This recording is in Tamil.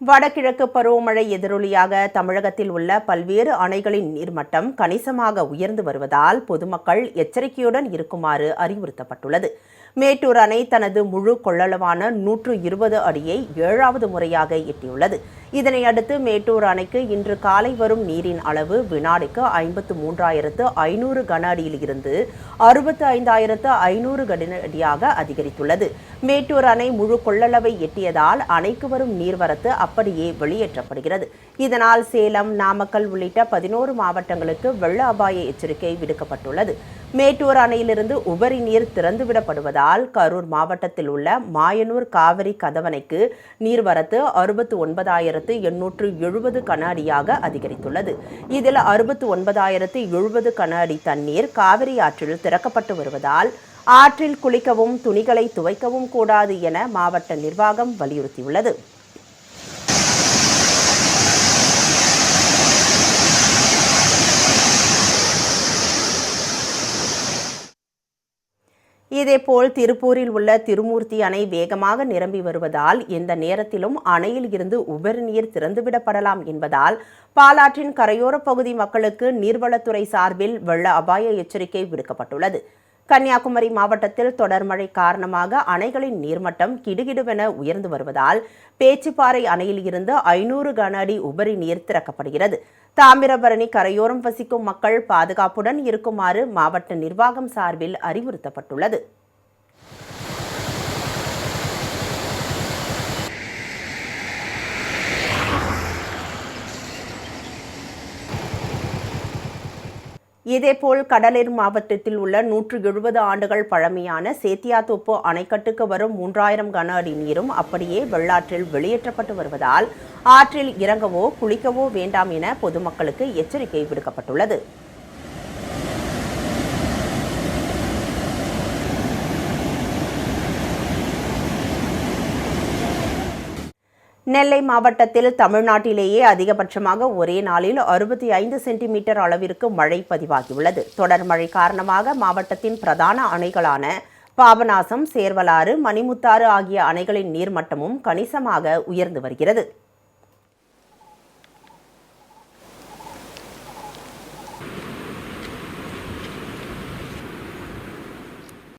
வடகிழக்கு பருவமழை எதிரொலியாக தமிழகத்தில் உள்ள பல்வேறு அணைகளின் நீர்மட்டம் கணிசமாக உயர்ந்து வருவதால் பொதுமக்கள் எச்சரிக்கையுடன் இருக்குமாறு அறிவுறுத்தப்பட்டுள்ளது. மேட்டூர் அணை தனது முழு கொள்ளளவான நூற்று இருபது அடியை ஏழாவது முறையாக எட்டியுள்ளது. இதனை அடுத்து மேட்டூர் அணைக்கு இன்று காலை வரும் நீரின் அளவு வினாடிக்கு ஐம்பத்து மூன்றாயிரத்து ஐநூறு கன அடியில் இருந்து அறுபத்து ஐந்தாயிரத்து ஐநூறு கன அடியாக அதிகரித்துள்ளது. மேட்டூர் அணை முழு கொள்ளளவை எட்டியதால் அணைக்கு வரும் நீர்வரத்து அப்படியே வெளியேற்றப்படுகிறது. இதனால் சேலம் நாமக்கல் உள்ளிட்ட பதினோரு மாவட்டங்களுக்கு வெள்ள அபாய எச்சரிக்கை விடுக்கப்பட்டுள்ளது. மேட்டூர் அணையிலிருந்து உபரி நீர் திறந்துவிடப்படுவதால் கரூர் மாவட்டத்தில் உள்ள மாயனூர் காவிரி கதவணைக்கு நீர்வரத்து அறுபத்து ஒன்பதாயிரத்து எண்ணூற்று எழுபது கன அடியாக அதிகரித்துள்ளது. இதில் அறுபத்து ஒன்பதாயிரத்து எழுபது கன அடி தண்ணீர் காவிரி ஆற்றில் திறக்கப்பட்டு வருவதால் ஆற்றில் குளிக்கவும் துணிகளை துவைக்கவும் கூடாது என மாவட்ட நிர்வாகம் வலியுறுத்தியுள்ளது. இதேபோல் திருப்பூரில் உள்ள திருமூர்த்தி அணை வேகமாக நிரம்பி வருவதால் எந்த நேரத்திலும் அணையில் இருந்து உபரி நீர் திறந்துவிடப்படலாம் என்பதால் பாலாற்றின் கரையோர பகுதி மக்களுக்கு நீர்வளத்துறை சார்பில் வெள்ள அபாய எச்சரிக்கை விடுக்கப்பட்டுள்ளது. கன்னியாகுமரி மாவட்டத்தில் தொடர் மழை காரணமாக அணைகளின் நீர்மட்டம் கிடுகிடுவென உயர்ந்து வருவதால் பேச்சுப்பாறை அணையில் இருந்து ஐநூறு கன அடி உபரி நீர் திறக்கப்படுகிறது. தாமிரபரணி கரையோரம் வசிக்கும் மக்கள் பாதுகாப்புடன் இருக்குமாறு மாவட்ட நிர்வாகம் சார்பில் அறிவுறுத்தப்பட்டுள்ளது. இதேபோல் கடலூர் மாவட்டத்தில் உள்ள நூற்று எழுபது ஆண்டுகள் பழமையான சேத்தியாத்தோப்பு அணைக்கட்டுக்கு வரும் மூன்றாயிரம் கன அடி நீரும் அப்படியே வெள்ளாற்றில் வெளியேற்றப்பட்டு வருவதால் ஆற்றில் இறங்கவோ குளிக்கவோ வேண்டாம் என பொதுமக்களுக்கு எச்சரிக்கை விடுக்கப்பட்டுள்ளது. நெல்லை மாவட்டத்தில் தமிழ்நாட்டிலேயே அதிகபட்சமாக ஒரே நாளில் அறுபத்தி ஐந்து சென்டிமீட்டர் அளவிற்கு மழை பதிவாகியுள்ளது. தொடர் மழை காரணமாக மாவட்டத்தின் பிரதான அணைகளான பாபநாசம் சேர்வலாறு மணிமுத்தாறு ஆகிய அணைகளின் நீர்மட்டமும் கணிசமாக உயர்ந்து வருகிறது.